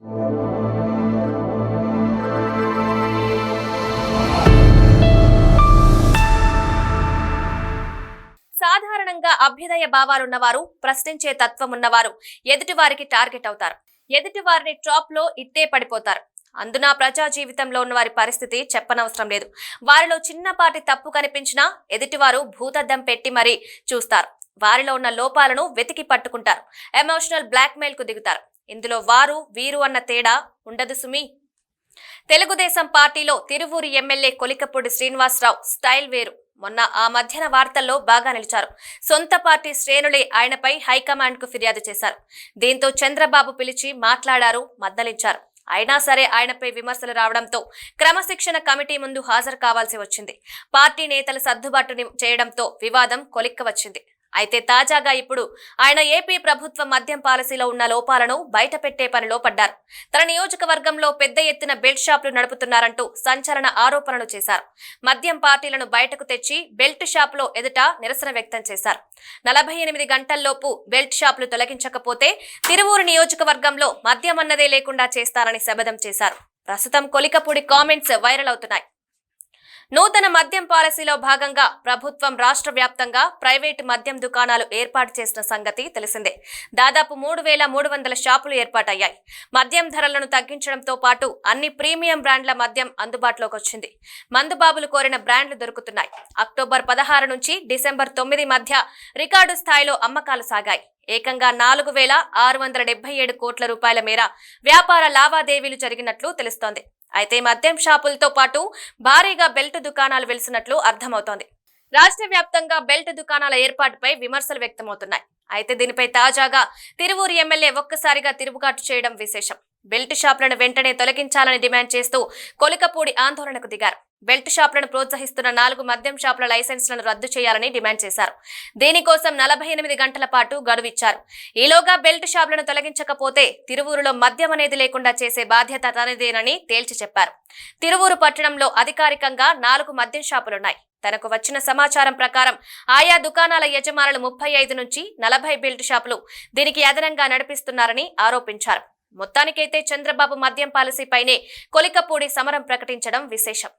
సాధారణంగా అభ్యుదయ భావాలున్నవారు ప్రశ్నించే తత్వం ఉన్నవారు ఎదుటి వారికి టార్గెట్ అవుతారు. ఎదుటి వారిని ట్రాప్లో ఇట్టే పడిపోతారు. అందున ప్రజా జీవితంలో ఉన్న వారి పరిస్థితి చెప్పనవసరం లేదు. వారిలో చిన్నపాటి తప్పు కనిపించినా ఎదుటివారు భూతద్దం పెట్టి మరీ చూస్తారు. వారిలో ఉన్న లోపాలను వెతికి పట్టుకుంటారు. ఎమోషనల్ బ్లాక్మెయిల్కు దిగుతారు. ఇందులో వారు వీరు అన్న తేడా ఉండదు సుమి. తెలుగుదేశం పార్టీలో తిరువూరు ఎమ్మెల్యే కొలికపూడి శ్రీనివాసరావు స్టైల్ వేరు. మొన్న ఆ మధ్యన వార్తల్లో బాగా నిలిచారు. సొంత పార్టీ శ్రేణులే ఆయనపై హైకమాండ్కు ఫిర్యాదు చేశారు. దీంతో చంద్రబాబు పిలిచి మాట్లాడారు మద్దలించారు. అయినా సరే ఆయనపై విమర్శలు రావడంతో క్రమశిక్షణ కమిటీ ముందు హాజరు కావాల్సి వచ్చింది. పార్టీ నేతలు సర్దుబాటు చేయడంతో వివాదం కొలిక్క వచ్చింది. అయితే తాజాగా ఇప్పుడు ఆయన ఏపీ ప్రభుత్వ మద్యం పాలసీలో ఉన్న లోపాలను బయటపెట్టే పనిలో పడ్డారు. తన నియోజకవర్గంలో పెద్ద ఎత్తున బెల్ట్ షాపులు నడుపుతున్నారంటూ సంచలన ఆరోపణలు చేశారు. మద్యం పార్టీలను బయటకు తెచ్చి బెల్ట్ షాపులో ఎదుట నిరసన వ్యక్తం చేశారు. నలభై ఎనిమిది గంటల్లోపు బెల్ట్ షాపులు తొలగించకపోతే తిరువూరు నియోజకవర్గంలో మద్యం అన్నదే లేకుండా చేస్తారని శపథం చేశారు. ప్రస్తుతం కొలికపూడి కామెంట్స్ వైరల్ అవుతున్నాయి. నూతన మద్యం పాలసీలో భాగంగా ప్రభుత్వం రాష్ట్ర వ్యాప్తంగా ప్రైవేటు మద్యం దుకాణాలు ఏర్పాటు చేసిన సంగతి తెలిసిందే. దాదాపు మూడు వేల మూడు వందల షాపులు ఏర్పాటయ్యాయి. మద్యం ధరలను తగ్గించడంతో పాటు అన్ని ప్రీమియం బ్రాండ్ల మద్యం అందుబాటులోకి వచ్చింది. మందుబాబులు కోరిన బ్రాండ్లు దొరుకుతున్నాయి. అక్టోబర్ పదహారు నుంచి డిసెంబర్ తొమ్మిది మధ్య రికార్డు స్థాయిలో అమ్మకాలు సాగాయి. ఏకంగా నాలుగు వేల ఆరు వందల డెబ్బై ఏడు కోట్ల రూపాయల మేర వ్యాపార లావాదేవీలు జరిగినట్లు తెలుస్తోంది. అయితే మద్యం షాపులతో పాటు భారీగా బెల్ట్ దుకాణాలు వెలిసినట్లు అర్థమవుతోంది. రాష్ట్ర వ్యాప్తంగా బెల్ట్ దుకాణాల ఏర్పాటుపై విమర్శలు వ్యక్తమవుతున్నాయి. అయితే దీనిపై తాజాగా తిరువూరు ఎమ్మెల్యే ఒక్కసారిగా తిరుగుబాటు చేయడం విశేషం. బెల్ట్ షాపులను వెంటనే తొలగించాలని డిమాండ్ చేస్తూ కొలికపూడి ఆందోళనకు దిగారు. బెల్ట్ షాపులను ప్రోత్సహిస్తున్న నాలుగు మద్యం షాపుల లైసెన్స్లను రద్దు చేయాలని డిమాండ్ చేశారు. దీనికోసం నలభై ఎనిమిది గంటల పాటు గడువిచ్చారు. ఈలోగా బెల్ట్ షాపులను తొలగించకపోతే తిరువూరులో మద్యం అనేది లేకుండా చేసే బాధ్యత తనదేనని తేల్చి చెప్పారు. తిరువూరు పట్టణంలో అధికారికంగా నాలుగు మద్యం షాపులున్నాయి. తనకు వచ్చిన సమాచారం ప్రకారం ఆయా దుకాణాల యజమానులు ముప్పై ఐదు నుంచి నలభై బెల్ట్ షాపులు దీనికి అదనంగా నడిపిస్తున్నారని ఆరోపించారు. మొత్తానికైతే చంద్రబాబు మద్యం పాలసీపైనే కొలికపూడి సమరం ప్రకటించడం విశేషం.